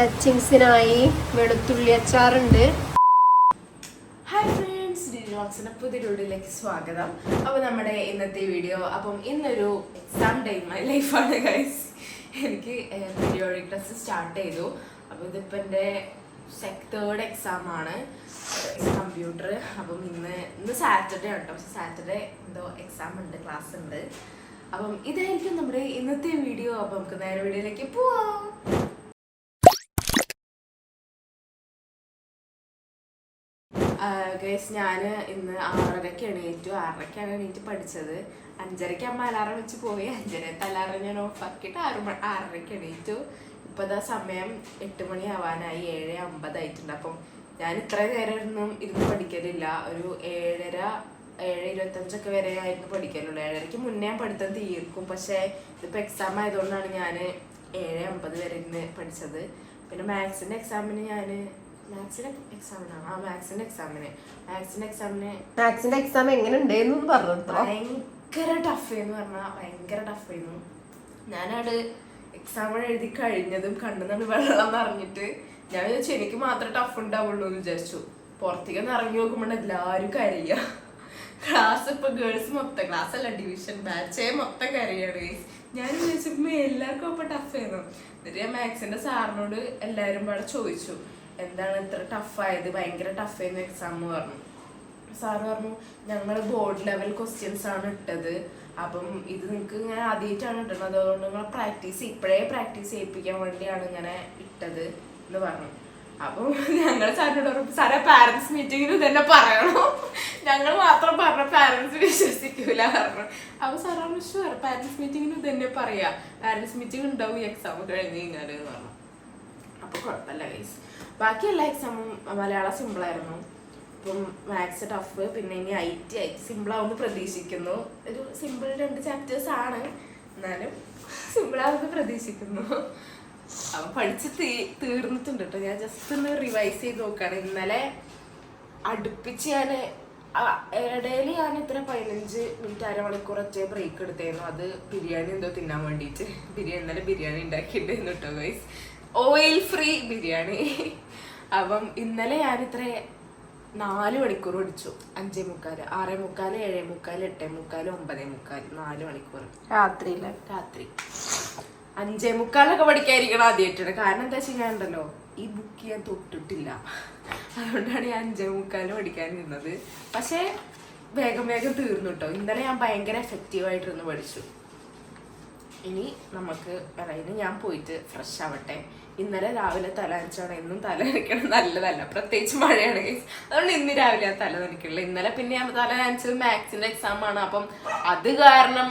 ടച്ചിങ്സിനായി വെളുത്തുള്ളി അച്ചാറുണ്ട്. Hi friends ഡിജോക്സിന്റെ വീഡിയോയിലേക്ക് സ്വാഗതം. അപ്പോൾ നമ്മുടെ ഇന്നത്തെ വീഡിയോ അപ്പം ഇന്നൊരു എക്സാം ഡേ മൈ ലൈഫാണ് ഗൈസ് എനിക്ക് പീരിയോഡിക് ടെസ്റ്റ് സ്റ്റാർട്ട് ചെയ്തു. അപ്പോൾ ഇതിപ്പോൾ എന്റെ തേർഡ് എക്സാം ആണ്. കമ്പ്യൂട്ടർ അപ്പം ഇന്ന് ഇന്ന് സാറ്റർഡേ കേട്ടോ സാറ്റർഡേ എന്തോ എക്സാം ഉണ്ട് ക്ലാസ് ഉണ്ട്. അപ്പം ഇതായിരിക്കും നമ്മുടെ ഇന്നത്തെ വീഡിയോ. അപ്പം നമുക്ക് നേരെ വീഡിയോയിലേക്ക് പോവാം. ഗൈസ് ഞാൻ ഇന്ന് ആറരയ്ക്ക് എണീറ്റു. ആറരയ്ക്കാണ് എണീറ്റ് പഠിച്ചത്. അഞ്ചരയ്ക്ക് അമ്മ അലാറം വെച്ച് പോയി. അഞ്ചരത്തെ അലാറം ഞാൻ ഓഫാക്കിയിട്ട് ആറ് ആറരയ്ക്ക് എണീറ്റു. ഇപ്പോൾ ഇതാ സമയം എട്ട് മണി ആവാനായി. ഏഴ് അമ്പതായിട്ടുണ്ട്. അപ്പം ഞാൻ ഇത്ര നേരമൊന്നും ഇരുന്ന് പഠിക്കലില്ല. ഒരു ഏഴര ഏഴ് ഇരുപത്തഞ്ചൊക്കെ വരെ ആയിരുന്നു പഠിക്കാനുള്ളൂ ഏഴരയ്ക്ക് മുന്നേ ഞാൻ പഠിത്തം തീർക്കും. പക്ഷേ ഇതിപ്പോൾ എക്സാം ആയതുകൊണ്ടാണ് ഞാൻ ഏഴ് അമ്പത് വരെ ഇരുന്ന് പഠിച്ചത്. പിന്നെ മാത്സിന്റെ എക്സാമിന് ഞാൻ മാത്സിന്റെ എക്സാമിന് മാത്സിന്റെ എക്സാമിന് മാത്സിന്റെ എക്സാം എങ്ങനെ ഉണ്ടായിരുന്നു പറഞ്ഞു ഭയങ്കര ടഫ് എന്ന് പറഞ്ഞാൽ ഭയങ്കര ടഫ് ആയിരുന്നു. ഞാനവിടെ എക്സാം എഴുതി കഴിഞ്ഞതും കണ്ണുന്നാണ് വെള്ളം നിറഞ്ഞിട്ട് ഞാൻ വിചാരിച്ചു എനിക്ക് മാത്രം ടഫ് ഉണ്ടാവുള്ളൂ എന്ന് വിചാരിച്ചു. പുറത്തേക്ക് ഒന്ന് ഇറങ്ങി നോക്കുമ്പോൾ എല്ലാവരും കരയുക ക്ലാസ് ഇപ്പൊ ഗേൾസ് മൊത്തം ക്ലാസ് അല്ല ഡിവിഷൻ ബാച്ചേ മൊത്തം കരയാണ്. ഞാൻ വിചാരിച്ചപ്പോ എല്ലാവർക്കും അപ്പൊ ടഫ് ആയിരുന്നു. എന്നിട്ട് ഞാൻ മാത്സിന്റെ സാറിനോട് എല്ലാവരും പാടെ ചോദിച്ചു. എന്താണ് ഇത്ര ടഫ് ആയത്? ഭയങ്കര ടഫ് ആയിരുന്നു എക്സാം പറഞ്ഞു. സാറ് പറഞ്ഞു ഞങ്ങൾ ബോർഡ് ലെവൽ ക്വസ്റ്റ്യൻസ് ആണ് ഇട്ടത്. അപ്പം ഇത് നിങ്ങൾക്ക് ഇങ്ങനെ ആദ്യമായിട്ടാണ് ഇട്ടത് അതുകൊണ്ട് നിങ്ങൾ പ്രാക്ടീസ് ഇപ്പോഴേ പ്രാക്ടീസ് ചെയ്യിപ്പിക്കാൻ വേണ്ടിയാണ് ഇങ്ങനെ ഇട്ടത്. എന്ന് പറഞ്ഞു. അപ്പം ഞങ്ങൾ സാറിനോട് പറഞ്ഞു സാറെ പാരന്റ്സ് മീറ്റിംഗിൽ തന്നെ പറയണോ. ഞങ്ങൾ മാത്രം പറഞ്ഞ പാരന്റ്സ് വിശ്വസിക്കൂല. പറഞ്ഞു. അപ്പൊ സാർ പറഞ്ഞു ഷുവർ പാരന്റ്സ് മീറ്റിംഗിൽ തന്നെ പറയാ. പാരന്റ്സ് മീറ്റിംഗ് ഉണ്ടാവും എക്സാം കഴിഞ്ഞ് കഴിഞ്ഞാൽ എന്ന് പറഞ്ഞു. അപ്പൊ കുഴപ്പമില്ല ഗൈസ് ബാക്കി എല്ലാ എക്സാമും മലയാളം സിമ്പിൾ ആയിരുന്നു. ഇപ്പം മാത്സ് ടഫ് പിന്നെ ഇനി ഐ ടി ഐ സിമ്പിൾ ആവുമെന്ന് പ്രതീക്ഷിക്കുന്നു. ഒരു സിമ്പിൾ രണ്ട് ചാപ്റ്റേഴ്സ് ആണ്. എന്നാലും സിമ്പിൾ ആവുമെന്ന് പ്രതീക്ഷിക്കുന്നു. അപ്പം പഠിച്ച് തീ തീർന്നിട്ടുണ്ട് കേട്ടോ ഞാൻ ജസ്റ്റ് ഒന്ന് റിവൈസ് ചെയ്ത് നോക്കുകയാണ് ഇന്നലെ അടുപ്പിച്ച് ഞാൻ ഇടയിൽ ഞാൻ ഇത്ര പതിനഞ്ച് മിനിറ്റ് അരമണിക്കൂർ ഒറ്റ ബ്രേക്ക് എടുത്തായിരുന്നു അത് ബിരിയാണി എന്തോ തിന്നാൻ വേണ്ടിയിട്ട് ബിരിയാണി ഇന്നലെ ബിരിയാണി ഉണ്ടാക്കിയിട്ടുണ്ടായിരുന്നു കേട്ടോ ഗൈസ് ഓയിൽ ഫ്രീ ബിരിയാണി. അപ്പം ഇന്നലെ ഞാൻ ഇത്ര നാല് മണിക്കൂർ ഓടിച്ചു അഞ്ചേ മുക്കാൽ ആറേ മുക്കാൽ ഏഴേ മുക്കാൽ എട്ടേ മുക്കാൽ ഒമ്പതേ മുക്കാൽ നാല് മണിക്കൂർ. രാത്രിയിലെ. രാത്രി. അഞ്ചേ മുക്കാലൊക്കെ പഠിക്കാതിരിക്കണം ആദ്യമായിട്ടാണ് കാരണം എന്താ വെച്ചാൽ ഞാനുണ്ടല്ലോ ഉണ്ടല്ലോ ഈ ബുക്ക് ഞാൻ തൊട്ടിട്ടില്ല. അതുകൊണ്ടാണ് ഞാൻ അഞ്ചേ മുക്കാൽ പഠിക്കാൻ നിന്നത്. പക്ഷേ വേഗം വേഗം തീർന്നു കേട്ടോ. ഇന്നലെ ഞാൻ ഭയങ്കര എഫക്റ്റീവായിട്ടിരുന്ന് പഠിച്ചു. ഇനി നമുക്ക് അതായത് ഞാൻ പോയിട്ട് ഫ്രഷ് ആവട്ടെ. ഇന്നലെ രാവിലെ തല നനച്ചാണ് എന്നും തല നനയ്ക്കണം നല്ലതല്ല. പ്രത്യേകിച്ച് മഴയാണ്. അതുകൊണ്ട് ഇന്ന് രാവിലെ ആ തല നനയ്ക്കുള്ളൂ. ഇന്നലെ പിന്നെ ഞാൻ തല നനച്ചത് മാത്സിന്റെ എക്സാം ആണ്. അപ്പം അത് കാരണം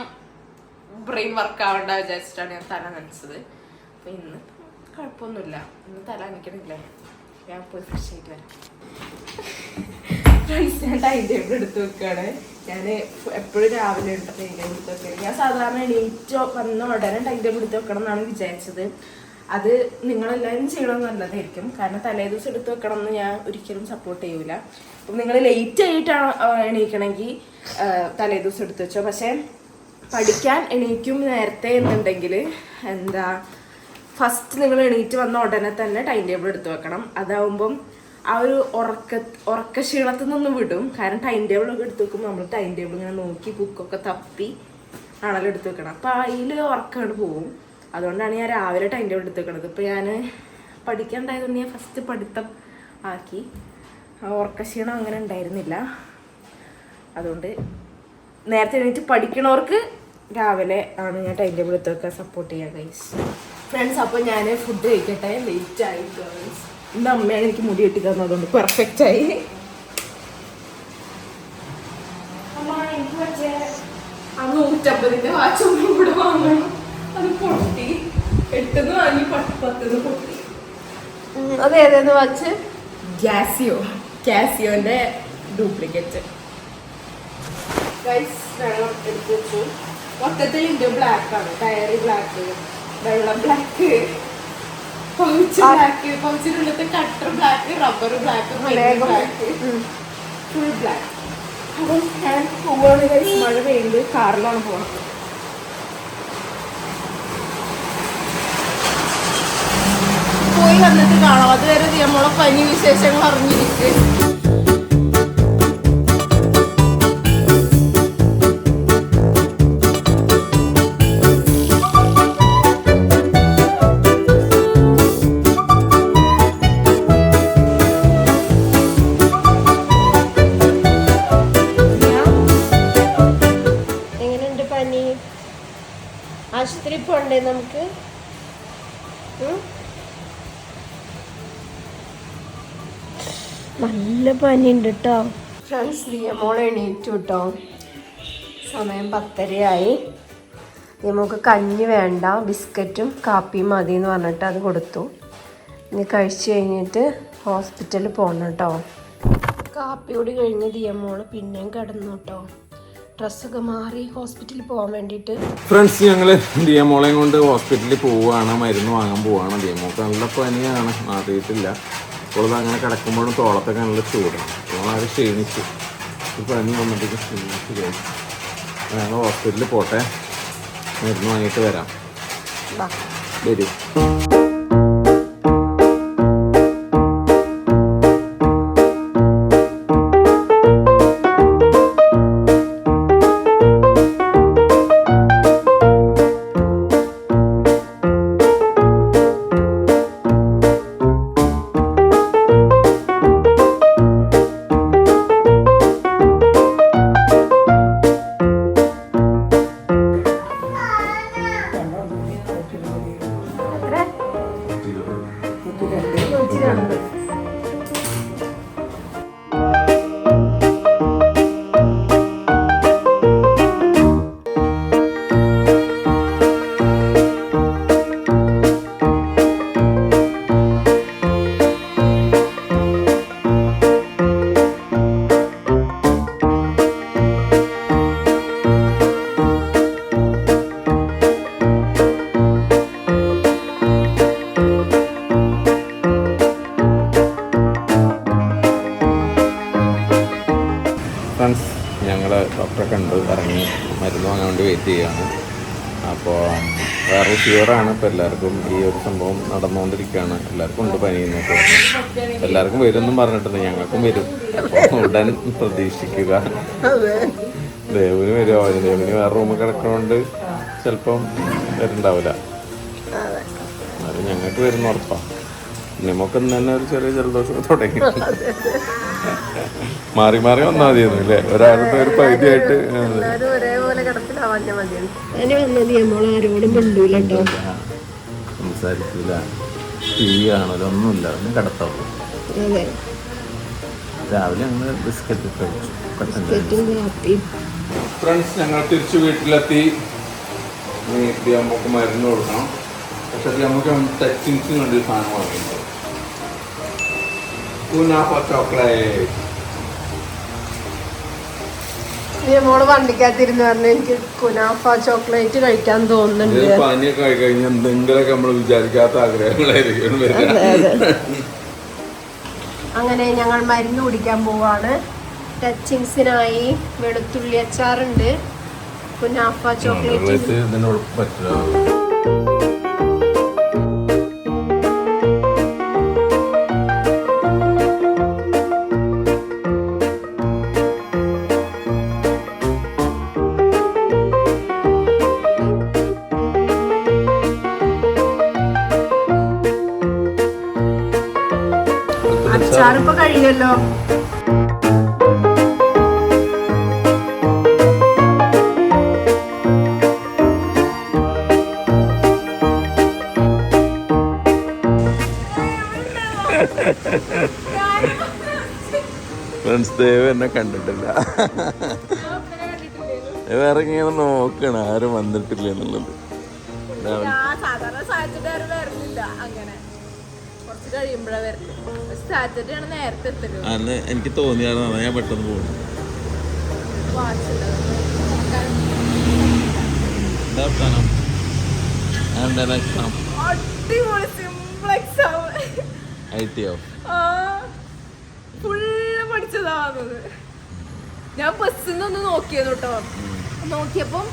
ബ്രെയിൻ വർക്ക് ആവണ്ട വിചാരിച്ചിട്ടാണ് ഞാൻ തല നനച്ചത്. അപ്പൊ ഇന്ന് കുഴപ്പമൊന്നുമില്ല. ഇന്ന് തല നനയ്ക്കണില്ലേ? ഞാൻ പോയി ഫ്രഷ് ആയിട്ട് വരാം. ഫ്രണ്ട്സ് ഞാൻ ടൈം ടേബിൾ എടുത്ത് വെക്കുകയാണ്. ഞാൻ എപ്പോഴും രാവിലെ എടുത്ത് ടൈം ടേബിൾ എടുത്ത് ഞാൻ സാധാരണ എണീറ്റോ വന്ന ഉടനെ ടേബിൾ എടുത്ത് വെക്കണം എന്നാണ് വിചാരിച്ചത്. അത് നിങ്ങളെല്ലാവരും ചെയ്യണം നല്ലതായിരിക്കും കാരണം തലേ ദിവസം എടുത്ത് വെക്കണം എന്ന് ഞാൻ ഒരിക്കലും സപ്പോർട്ട് ചെയ്യൂല. അപ്പം നിങ്ങൾ ലേറ്റ് ആയിട്ടാണ് എണീക്കണമെങ്കിൽ തലേദിവസം തലേ ദിവസം എടുത്ത് വെച്ചോ. പക്ഷേ പഠിക്കാൻ എണീക്കും നേരത്തെ എന്നുണ്ടെങ്കിൽ എന്താ ഫസ്റ്റ് നിങ്ങൾ എണീറ്റ് വന്ന ഉടനെ തന്നെ ടൈം ടേബിൾ എടുത്ത് വെക്കണം. അതാവുമ്പം ആ ഒരു ഉറക്ക ഉറക്ക ക്ഷീണത്തിൽ നിന്ന് വിടും. കാരണം ടൈം ടേബിൾ ഒക്കെ എടുത്ത് വെക്കുമ്പോൾ നമ്മൾ ടൈം ടേബിൾ ഇങ്ങനെ നോക്കി ബുക്കൊക്കെ തപ്പി ആണല്ലോ എടുത്ത് വെക്കണം. അപ്പം അതിൽ ഉറക്കമാണ് പോവും അതുകൊണ്ടാണ് ഞാൻ രാവിലെ ടൈം ടേബിൾ എടുത്ത് വെക്കണത്. ഇപ്പം ഞാൻ പഠിക്കാണ്ടായതുകൊണ്ട് ഞാൻ ഫസ്റ്റ് പഠിത്തം ആക്കി. ആ ഉറക്ക അങ്ങനെ ഉണ്ടായിരുന്നില്ല. അതുകൊണ്ട് നേരത്തെ എണീറ്റ് പഠിക്കണവർക്ക് രാവിലെ ആണ് ഞാൻ ടൈം ടേബിൾ എടുത്ത് വെക്കാൻ സപ്പോർട്ട് ചെയ്യാൻ ഗൈസ് ഫ്രണ്ട്സ് അപ്പോൾ ഞാൻ ഫുഡ് കഴിക്കട്ടെ. ലേറ്റ് ആയി ഗൈസ് എന്റെ അമ്മയാണ് എനിക്ക് മുടി കെട്ടി തന്നത് അതുകൊണ്ട് പെർഫെക്റ്റ് ആയി. നൂറ്റമ്പതിന്റെ വാച്ച് ഒന്നും കൂടെ വാങ്ങണം. അത് പൊട്ടി. എട്ടെന്ന് വാങ്ങി പത്ത് പത്തെന്ന് പൊട്ടി. അത് ഏതേന്ന് വാച്ച്? ഗ്യാസിയോ കാസിയോന്റെ ഡ്യൂപ്ലിക്കേറ്റ് ഗൈസ് വെള്ളം എടുത്ത് വെച്ചു. മൊത്തത്തിൽ ഇത് ബ്ലാക്ക് ആണ്. ടയറി ബ്ലാക്ക് വെള്ളം black pouch black പൗച്ചിനുള്ളത്തെ cutter black rubber black black full black അപ്പം ഞാൻ പോവാണ് ഗൈസ് മഴ പെയ്യുന്നത് കാറിലാണ് പോകണം പോയി വന്നിട്ട് കാണാം. അതുവരെ നമ്മളെ പനി വിശേഷങ്ങൾ അറിഞ്ഞിരിക്കും. പോണ്ടേ നമുക്ക്? നല്ല പനി ഉണ്ട് കേട്ടോ ഫ്രണ്ട്സ് ദിയമോൾ എണീറ്റു കേട്ടോ സമയം പത്തരയായി. ദിയമോൾക്ക് കഞ്ഞി വേണ്ട ബിസ്ക്കറ്റും കാപ്പിയും മതി എന്ന് പറഞ്ഞിട്ട് അത് കൊടുത്തു. ഇനി കഴിച്ചു കഴിഞ്ഞിട്ട് ഹോസ്പിറ്റലിൽ പോകണം കേട്ടോ കാപ്പി കൂടി കഴിഞ്ഞ് ദിയമോൾ പിന്നെയും കിടന്നു കേട്ടോ ഡ്രസ്സൊക്കെ മാറി ഹോസ്പിറ്റലിൽ പോകാൻ വേണ്ടിയിട്ട്. ഫ്രണ്ട്സ് ഞങ്ങൾ ദിയമോളെയും കൊണ്ട് ഹോസ്പിറ്റലിൽ പോവുകയാണ് മരുന്ന് വാങ്ങാൻ പോവുകയാണ്. ദിയമോൾക്ക് നല്ല പനിയാണ് മാറിയിട്ടില്ല. ഇപ്പോൾ അങ്ങനെ കിടക്കുമ്പോഴും തോളത്തൊക്കെ നല്ല ചൂടാണ്. നമ്മളാകെ ക്ഷീണിച്ചു. പനി വന്നിട്ട് ക്ഷീണിച്ചു കഴിച്ചു ഞങ്ങൾ ഹോസ്പിറ്റലിൽ പോട്ടെ. മരുന്ന് വാങ്ങിയിട്ട് വരാം. വരും. ഡോക്ടറെ കണ്ടു ഇറങ്ങി മരുന്ന് വാങ്ങാൻ വേണ്ടി വെയിറ്റ് ചെയ്യുകയാണ് അപ്പോൾ വേറെ ഫീവറാണ് ഇപ്പോൾ എല്ലാവർക്കും ഈ ഒരു സംഭവം നടന്നുകൊണ്ടിരിക്കുകയാണ്. എല്ലാവർക്കും ഉണ്ട് പനി എന്നൊക്കെ പറഞ്ഞു. എല്ലാവർക്കും വരുമെന്നും പറഞ്ഞിട്ടുണ്ട്. ഞങ്ങൾക്കും വരും. അപ്പോൾ ഉടൻ പ്രതീക്ഷിക്കുക. ദേവിന് വരുമോ ദേവിന് വേറെ റൂമിൽ കിടക്കണോണ്ട് ചിലപ്പം വരുന്നുണ്ടാവില്ല. അത്. ഞങ്ങൾക്ക് വരുന്ന ഉറപ്പാണ് നമുക്ക് തന്നെ ഒരു ചെറിയ ജലദോഷം തുടങ്ങി. മാറി മാറി വന്നാൽ മതിയായിരുന്നു അല്ലേ? ഒരാളുടെ ഒരു പൈതിയായിട്ട് സംസാരിക്കില്ല ടി വി കാണലോ ഒന്നുമില്ല ഒന്നും കിടത്തുള്ളൂ രാവിലെ ഞങ്ങൾ ബിസ്ക്കറ്റ് കഴിച്ചു. ഫ്രണ്ട്സ് ഞങ്ങൾ തിരിച്ചു വീട്ടിലെത്തി. അമ്മയ്ക്ക് മരുന്ന് കൊടുക്കണം. പക്ഷെ നമുക്ക് ടച്ചിങ്സിന് വേണ്ടി സാധനം വാങ്ങിയിട്ടുണ്ട്. മോൾ വണ്ടിക്കകത്തിരുന്ന് പറഞ്ഞു എനിക്ക് കുനാഫ ചോക്ലേറ്റ് കഴിക്കാൻ തോന്നുന്നുണ്ട്. പനിയൊക്കെ ആയി കഴിഞ്ഞാൽ എന്തെങ്കിലുമൊക്കെ നമ്മൾ വിചാരിക്കാത്ത ആഗ്രഹങ്ങളായിരിക്കും അങ്ങനെ ഞങ്ങൾ മരുന്ന് കുടിക്കാൻ പോവാണ്. ടച്ചിങ്സിനായി വെളുത്തുള്ളി അച്ചാറുണ്ട്. കുനാഫ ചോക്ലേറ്റ്. കഴിയല്ലോ ഫ്രണ്ട്സ് ദേവ് എന്നെ കണ്ടിട്ടില്ല. വേറെ ഇങ്ങനെ നോക്കണം ആരും വന്നിട്ടില്ല എന്നുള്ളത്. കുറച്ച് കഴിയുമ്പോഴാ വരുന്നത് സാറ്റർഡേ ആണ് നേരത്തെ എത്തൽ അന്ന് എനിക്ക് തോന്നിയായിരുന്നു ഞാൻ പെട്ടെന്ന് പോകുന്നു എന്താ വർത്താനം? എന്താ അടിപൊളി സിമ്പിൾ എക്സാം ഐ ടി ഓ ഫുള്ള് പഠിച്ചതാ വന്നത്. ഞാൻ ബസ്സിൽ നിന്ന് നോക്കിയത് കേട്ടോ. നോക്കിയപ്പം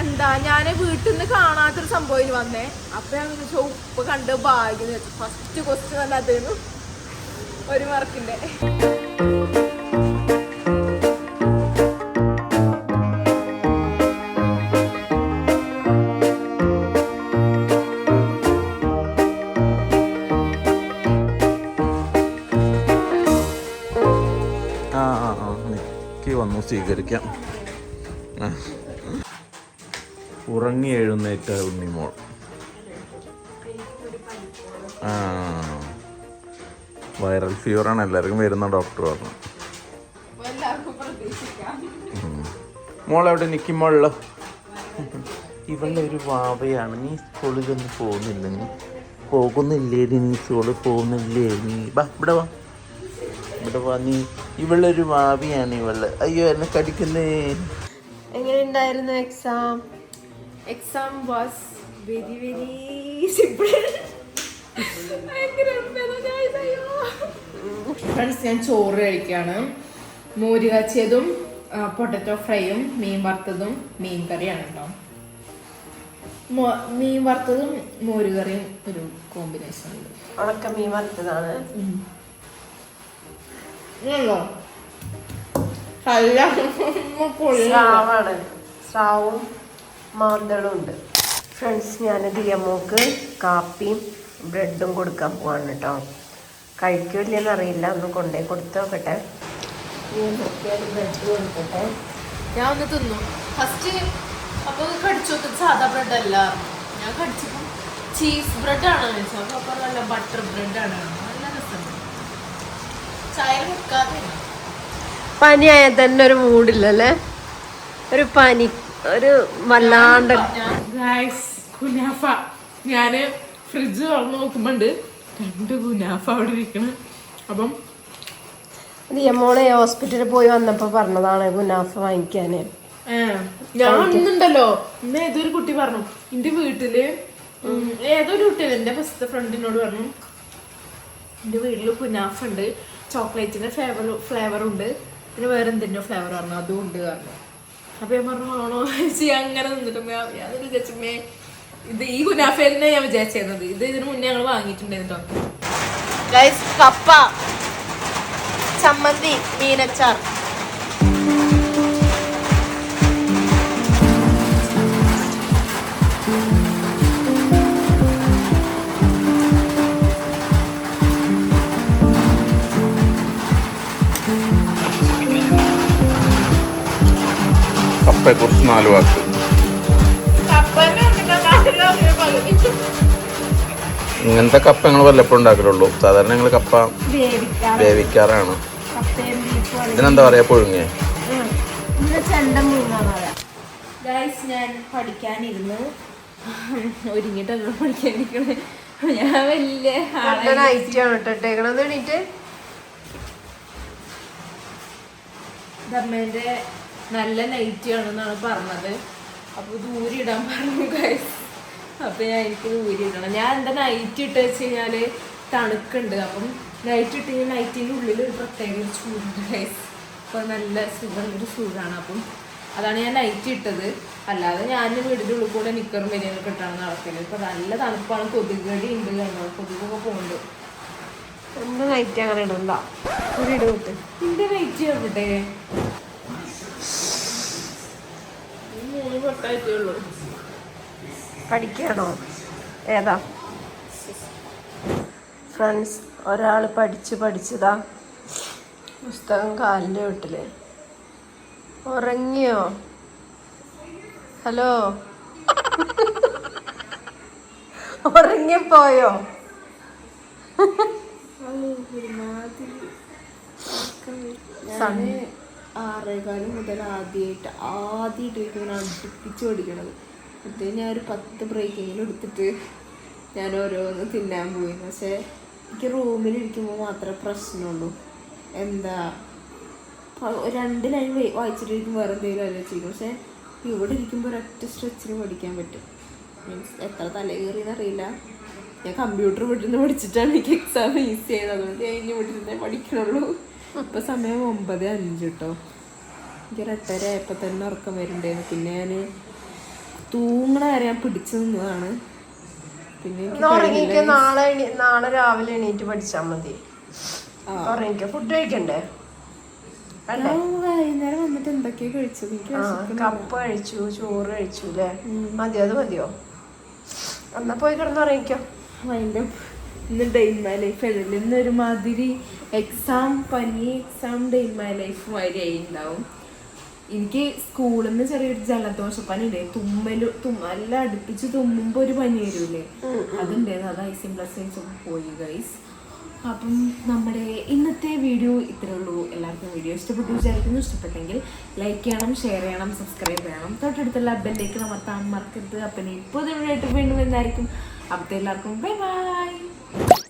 എന്താ ഞാൻ വീട്ടിൽ നിന്ന് കാണാത്തൊരു സംഭവം വന്നേ. അപ്പൊ ഞാൻ ചോദിച്ചു ഉപ്പ് കണ്ട് ഭാഗ്യം വെച്ചു ഫസ്റ്റ് ക്വസ്റ്റ്യൻ തന്നെ അതായിരുന്നു. ഒരു മാർക്കിന്റെ ആ ആ ആ എനിക്ക് വന്നു സ്വീകരിക്കാം. ഉറങ്ങി എഴുന്നേറ്റ ഉണ്ണിമോൾ ആ. വൈറൽ ഫീവറാണ് എല്ലാവർക്കും വരുന്ന ഡോക്ടർ പറഞ്ഞു. എല്ലാവർക്കും എവിടെ നിൽക്കുമ്പോഴല്ലോ ഇവളൊരു വാവയാണ്. നീ സ്കൂളിലൊന്നും പോകുന്നില്ല നീ? പോകുന്നില്ലേ നീ? സ്കൂളിൽ പോകുന്നില്ലേ നീ? വാ ഇവിടെ വാ. ഇവിടെ വാ നീ. ഇവളൊരു വാവിയാണ് ഇവൾ. അയ്യോ എന്നെ കടിക്കുന്നേ. എങ്ങനെ ഉണ്ടായിരുന്നു exam exam was very very simple friends ഞാൻ ചോറ് കഴിക്കുകയാണ്. മോര് കാച്ചിയതും പൊട്ടറ്റോ ഫ്രൈയും മീൻ വറുത്തതും മീൻ കറിയാണ് കേട്ടോ മീൻ വറുത്തതും മോര് കറിയും ഒരു കോമ്പിനേഷൻ ഉണ്ട്. ഉണക്ക മീൻ വറുത്തതാണ്. ഇല്ലല്ലോ കല്യാണം സ്രാവാണ് സ്രാവും മാന്തളും ഉണ്ട് ഫ്രണ്ട്സ് ഞാൻ ദിയമോക്ക് കാപ്പിയും ബ്രെഡും കൊടുക്കാൻ പോവാണ് കേട്ടോ. കഴിക്കില്ലെന്ന് അറിയില്ല. ഒന്ന് കൊണ്ടേ കൊടുത്തു നോക്കട്ടെ. ബ്രെഡ് കൊടുക്കട്ടെ. ഞാൻ ഒന്ന് തിന്നു. ഫസ്റ്റ് അപ്പോൾ കടിച്ചു നോക്കി. സാധാ ബ്രെഡ് അല്ല. ഞാൻ കടിച്ചപ്പോൾ ചീസ് ബ്രെഡ് ആണ് വെച്ചത് അപ്പോൾ നല്ല ബട്ടർ ബ്രെഡ് ആണ്. നല്ല രസമുണ്ട് ചായ കൊടുക്കാതെ പനിയായാൽ തന്നെ ഒരു മൂടില്ലല്ലേ ഒരു പനി. ഒരു വല്ലാണ്ട് കുനാഫ ഞാൻ ഫ്രിഡ്ജ് തുറന്ന് നോക്കുമ്പോണ്ട് രണ്ട് കുനാഫ അവിടെ ഇരിക്കണ്. അപ്പം മോളെ ഹോസ്പിറ്റലിൽ പോയി വന്നപ്പോ പറഞ്ഞതാണ് ഗുനാഫ വാങ്ങിക്കാന്. ഞാൻ ഇന്നുണ്ടല്ലോ ഇന്ന് ഏതൊരു കുട്ടി പറഞ്ഞു? എന്റെ വീട്ടിൽ ഏതോ ഏതൊരു കുട്ടിയല്ല എന്റെ ഫസ്റ്റ് ഫ്രണ്ടിനോട് പറഞ്ഞു എന്റെ വീട്ടിൽ കുനാഫ് ഉണ്ട്. ചോക്ലേറ്റിന്റെ ഫ്ലേവർ ഫ്ലേവർ ഉണ്ട്. പിന്നെ വേറെ എന്തിന്റെ ഫ്ലേവർ പറഞ്ഞു. അതും ഉണ്ട് പറഞ്ഞു. അപ്പൊ ഞാൻ പറഞ്ഞു ആണോ ചേച്ചി അങ്ങനെ നിന്നിട്ട് ഞാൻ വിചാരിച്ചമ്മേ ഇത് ഈ കുനാഫ തന്നെ ഞാൻ വിചാരിച്ചിരുന്നത് ഇത് ഇതിന് മുന്നേ ഞങ്ങൾ വാങ്ങിയിട്ടുണ്ടായിരുന്നു കപ്പ ചമ്മന്തി മീനച്ചാർ. കപ്പയെ കുറിച്ച് നാല് വാക്ക്. ഇങ്ങനത്തെ കപ്പ ഞങ്ങൾ വല്ലപ്പോഴും ഉണ്ടാക്കലുള്ളൂ. സാധാരണ ഞങ്ങൾ കപ്പ വേവിക്കാറാണ്. ഇതിനെന്താ പറയാ പുഴുങ്ങേ? ഞാൻ പഠിക്കാനിരുന്നു. ഒരുങ്ങിട്ടല്ലോ പഠിക്കാനിരിക്കണേ. ഞാൻ വലിയ ആണ് നല്ല നൈറ്റ് ആണെന്നാണ് പറഞ്ഞത്. അപ്പൊ ദൂരി ഇടാൻ പറഞ്ഞു ഗൈസ് അപ്പൊ ഞാൻ എനിക്ക് ദൂരി ഇടണം ഞാൻ എന്താ നൈറ്റ് ഇട്ട് വെച്ച് കഴിഞ്ഞാൽ തണുക്കുണ്ട്. അപ്പം നൈറ്റ് ഇട്ട് കഴിഞ്ഞാൽ നൈറ്റിന്റെ ഉള്ളിൽ ഒരു പ്രത്യേക ഒരു ചൂടുണ്ട് ഗൈസ് അപ്പൊ നല്ല സുഖമുള്ളൊരു ചൂടാണ്. അപ്പം അതാണ് ഞാൻ നൈറ്റ് ഇട്ടത്. അല്ലാതെ ഞാൻ വീടിന്റെ ഉള്ളിൽ കൂടെ നിക്കറും വരികയൊക്കെ ഇട്ടാണ് നടക്കൽ. ഇപ്പൊ നല്ല തണുപ്പാണ്. കൊതുകടി ഉണ്ട് കണ്ടോ കൊതുകൊക്കെ പോകുന്നുണ്ട് എന്ത് നൈറ്റ് അങ്ങനെ ഇടണ്ട. ഒരു ഇടവിട്ട് വിട്ട്. എന്റെ നൈറ്റ് എവിടെ ഈ മൂന്ന് പൊട്ടായിട്ടേ ഉള്ളൂ പഠിക്കണോ? ഏതാ? ഫ്രണ്ട്സ് ഒരാൾ പഠിച്ച് പഠിച്ചതാ. പുസ്തകം കാലിന്റെ വീട്ടിൽ ഉറങ്ങിയോ? ഹലോ? ഉറങ്ങിപ്പോയോ? ഞാൻ ആറേകാലം മുതൽ ആദ്യമായിട്ട് ആദ്യമായിട്ട് ഇങ്ങനെ അടുപ്പിച്ച് പഠിക്കണത്. എന്നിട്ട് ഞാൻ ഒരു പത്ത് ബ്രേക്കിങ്ങിൽ എടുത്തിട്ട് ഞാൻ ഓരോന്ന് തിന്നാൻ പോയി. പക്ഷേ എനിക്ക് റൂമിലിരിക്കുമ്പോൾ മാത്രമേ പ്രശ്നമുള്ളൂ. എന്താ രണ്ട് ലൈൻ വായിച്ചിട്ടിരിക്കും വേറെ എന്തെങ്കിലും ആലോചിച്ചിരിക്കും പക്ഷേ ഇവിടെ ഇരിക്കുമ്പോൾ ഒരൊറ്റ സ്ട്രെച്ചിന് പഠിക്കാൻ പറ്റും. മീൻസ് എത്ര തലകേറിയെന്ന് അറിയില്ല. ഞാൻ കമ്പ്യൂട്ടർ വീട്ടിൽ നിന്ന് പഠിച്ചിട്ടാണ് എനിക്ക് എക്സാം ഈസി ആയത്. അതുകൊണ്ട് ഞാൻ ഇനി വീട്ടിൽ നിന്നേ പഠിക്കണുള്ളൂ. ഇപ്പം സമയം ഒമ്പത് അഞ്ച് കേട്ടോ എനിക്ക് ഒരു എട്ടര ആയപ്പോൾ തന്നെ ഉറക്കം വരുന്നുണ്ടായിരുന്നു പിന്നെ ഞാൻ തൂങ്ങണ വരെ ഞാൻ പിടിച്ചു നിന്നതാണ്. പിന്നെ എനിക്ക് നാളെ നാളെ രാവിലെ എണീറ്റ് പഠിച്ചാൽ മതി. ഉറങ്ങിക്കോ? ഫുഡ് കഴിക്കണ്ടേ? വൈകുന്നേരം വന്നിട്ട് എന്തൊക്കെയാ കഴിച്ചത്? എനിക്ക് കപ്പ കഴിച്ചു ചോറ് കഴിച്ചു അല്ലേ മതിയോ? അത് മതിയോ? എന്നാ പോയി കിടന്നുറങ്ങിക്കോ അതിന്റെ ഇന്ന് ഡേ ഇൻ മൈ ലൈഫ് എഴുതില്ല ഇന്ന് ഒരുമാതിരി എക്സാം പനി exam day in my life മാതിരി ആയി ഉണ്ടാവും എനിക്ക് സ്കൂളിൽ നിന്ന് ചെറിയൊരു ജലദോഷപ്പനി ഉണ്ട് തുമ്മൽ തുമ്മ നല്ല അടുപ്പിച്ച് തുമ്മുമ്പോ ഒരു പനി വരൂലേ? അതുണ്ടായിരുന്നു. അത് ഐസിൻ പ്ലസ് ഒക്കെ പോയി ഗൈസ് അപ്പം നമ്മുടെ ഇന്നത്തെ വീഡിയോ ഇത്രേ ഉള്ളൂ. എല്ലാവർക്കും വീഡിയോ ഇഷ്ടപ്പെട്ടു വിചാരിക്കുന്നു. ഇഷ്ടപ്പെട്ടെങ്കിൽ ലൈക്ക് ചെയ്യണം ഷെയർ ചെയ്യണം സബ്സ്ക്രൈബ് ചെയ്യണം. തൊട്ടടുത്തുള്ള ബെല്ലേക്ക് അമർത്താൻ മറക്കരുത്. അപ്പം ഇപ്പോൾ വീഡിയോ ആയിട്ട് വീണ്ടും എന്തായിരിക്കും അപ്പോഴത്തെ എല്ലാവർക്കും ബൈ ബൈ